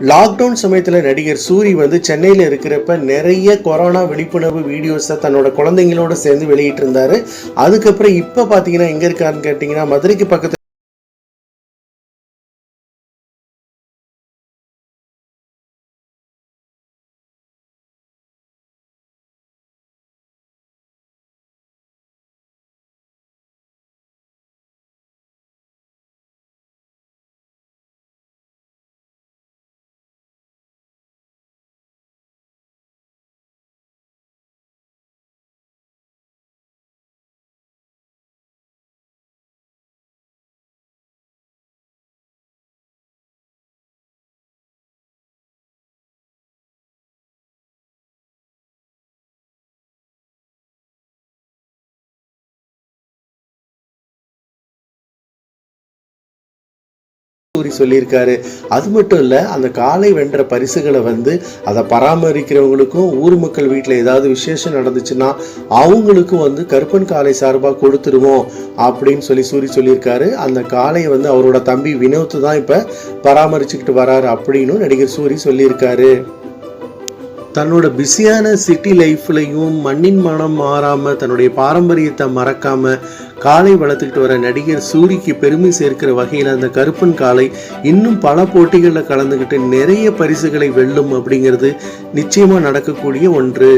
Lockdown சமயத்தில் நடிகர் சூரி வந்து சென்னையில் இருக்கிறப்ப நிறைய கொரோனா விழிப்புணர்வு வீடியோஸை தன்னோட குழந்தைங்களோட சேர்ந்து வெளியிட்டிருந்தாரு. அதுக்கப்புறம் இப்போ பார்த்தீங்கன்னா எங்கே இருக்காருன்னு கேட்டிங்கன்னா மதுரைக்கு பக்கத்தில் சூரி சொல்லியிருக்காரு. அது மட்டும் இல்லை அந்த காலை வென்ற பரிசுகளை வந்து அதை பராமரிக்கிறவங்களுக்கும் ஊர் மக்கள் வீட்டில் ஏதாவது விசேஷம் நடந்துச்சுன்னா அவங்களுக்கும் வந்து கருப்பன் காலை சார்பாக கொடுத்துருவோம் அப்படின்னு சொல்லி சூரி சொல்லியிருக்காரு. அந்த காளையை வந்து அவரோட தம்பி வினோத் தான் இப்போ பராமரிச்சுக்கிட்டு வராரு அப்படின்னு நடிகர் சூரி சொல்லியிருக்காரு. தன்னோட பிஸியான சிட்டி லைஃப்லையும் மண்ணின் மனம் மாறாம தன்னுடைய பாரம்பரியத்தை மறக்காம காளை வளர்த்துக்கிட்டு வர நடிகர் சூரிக்கு பெருமை சேர்க்கிற வகையில் அந்த கருப்பன் காளை இன்னும் பல போட்டிகளில் கலந்துக்கிட்டு நிறைய பரிசுகளை வெல்லும் அப்படிங்கிறது நிச்சயமாக நடக்கக்கூடிய ஒன்று.